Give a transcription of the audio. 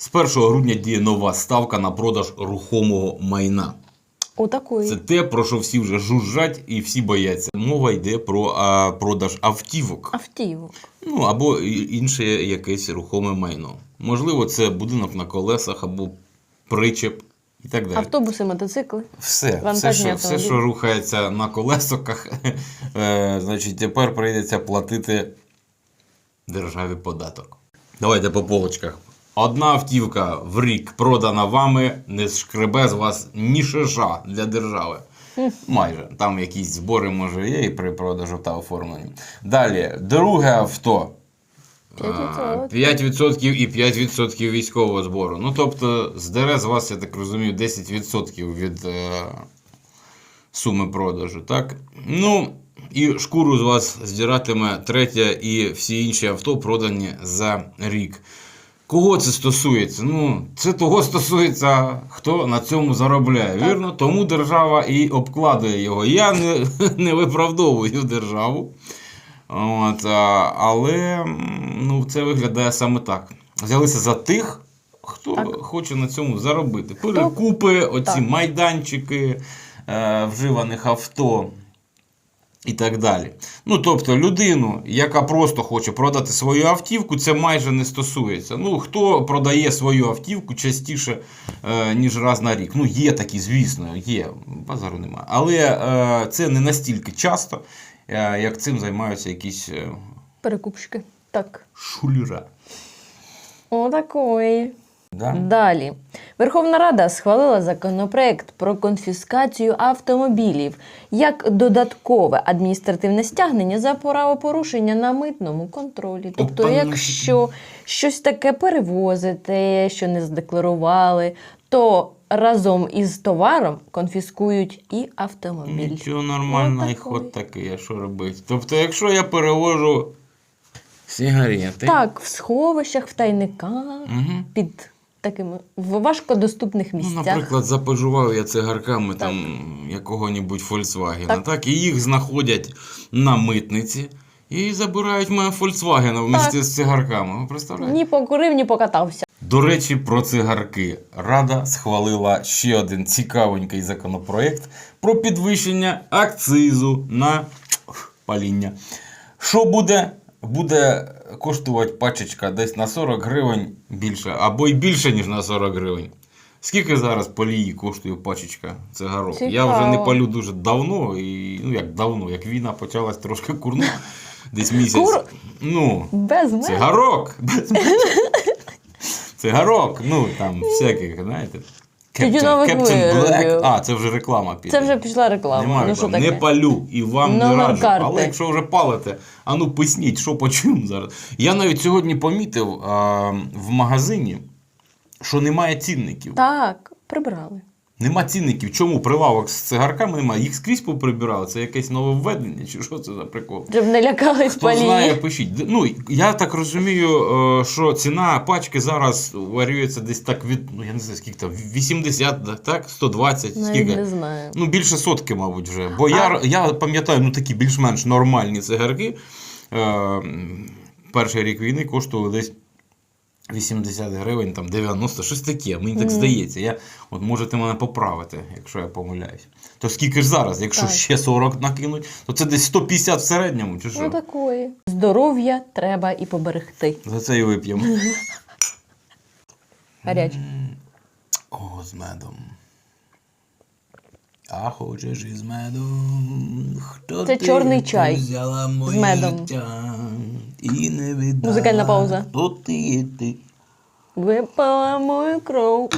З 1 грудня діє нова ставка на продаж рухомого майна. Отакої. Це те, про що всі вже жужжать і всі бояться. Мова йде про а, продаж автівок. Автівок. Ну або інше якесь рухоме майно. Можливо, це будинок на колесах або причеп і так далі. Автобуси, мотоцикли. Все, все, що, все, що рухається на колесоках, е, значить, тепер прийдеться платити державі податок. Давайте по полочках. Одна автівка в рік продана вами не шкребе з вас ні шиша для держави. Майже. Там якісь збори, може, є і при продажу та оформленні. Далі, друге авто. 5%. 5% і 5% військового збору. Ну, тобто, здере з вас, я так розумію, 10% від е, суми продажу, так? Ну, і шкуру з вас здиратиме третє і всі інші авто продані за рік. Кого це стосується? Ну, це того стосується, хто на цьому заробляє. Вірно? Тому держава і обкладує його. Я не, не виправдовую державу. От, але ну, це виглядає саме так. Взялися за тих, хто Так. хоче на цьому заробити. Перекупи, оці Так. майданчики е, вживаних авто і так далі. Ну, тобто, людину, яка просто хоче продати свою автівку, це майже не стосується. Ну, хто продає свою автівку частіше, е, ніж раз на рік? Ну, є такі, звісно, є, базару немає. Але е, це не настільки часто, е, як цим займаються якісь е, Перекупщики. Так. шулера. Отакої. Да? Далі. Верховна Рада схвалила законопроект про конфіскацію автомобілів як додаткове адміністративне стягнення за правопорушення на митному контролі. Тобто, якщо щось таке перевозите, що не задекларували, то разом із товаром конфіскують і автомобіль. Нічого нормально, і ход такий, а що робити? Тобто, якщо я перевожу сигарети. Так, в сховищах, в тайниках, Угу. під такими в важкодоступних Ну, місцях. наприклад, запожував я цигарками там якого-небудь Volkswagen, так. Так. і їх знаходять на митниці і забирають мене Volkswagen вместе Так. з цигарками. Ви представляєте? Ні покурив, ні покатався. До речі, про цигарки. Рада схвалила ще один цікавенький законопроект про підвищення акцизу на паління. Що буде? Буде коштувати пачечка десь на 40 гривень більше, або й більше, ніж на 40 гривень. Скільки зараз полії коштує пачечка цигарок? Я вже не палю дуже давно, і, ну як давно, як війна почалась трошки курну, десь місяць. Кур- Ну, Без мене. Цигарок! Без мене. Цигарок, ну там всяких, знаєте. Тютюнових Captain Black. виробів. А, це вже реклама піде. Це вже пішла реклама. Немає ну, що реклами. не палю і вам не Номер раджу. карти. Але якщо вже палите, а ну поясніть, що по чому зараз. Я навіть сьогодні помітив а, в магазині, що немає цінників. Так, прибрали. Нема цінників. Чому прилавок з цигарками немає? Їх скрізь поприбирали. Це якесь нововведення, чи що це за прикол? Щоб не лякались Хто знає, пишіть. Ну, я так розумію, е, що ціна пачки зараз варюється десь так від, ну я не знаю, скільки там, 80, да, так? 120, Навіть скільки? не знаю. Ну, більше сотки, мабуть, вже. Бо я, А. я пам'ятаю, ну такі більш-менш нормальні цигарки. Е, перший рік війни коштували десь 80 гривень, там 90, щось таке. Мені так здається. Я, от можете мене поправити, якщо я помиляюсь. То скільки ж зараз? Якщо Так. ще 40 накинуть, то це десь 150 в середньому, чи що? Ну такої. Здоров'я треба і поберегти. За це і вип'ємо. Гаряче. О, з медом. А хочеш із медом? Хто Це ти, чорний чай взяла з моє медом. життя І не віддала, Музикальна пауза. Хто ти є ти? Випала мою кров.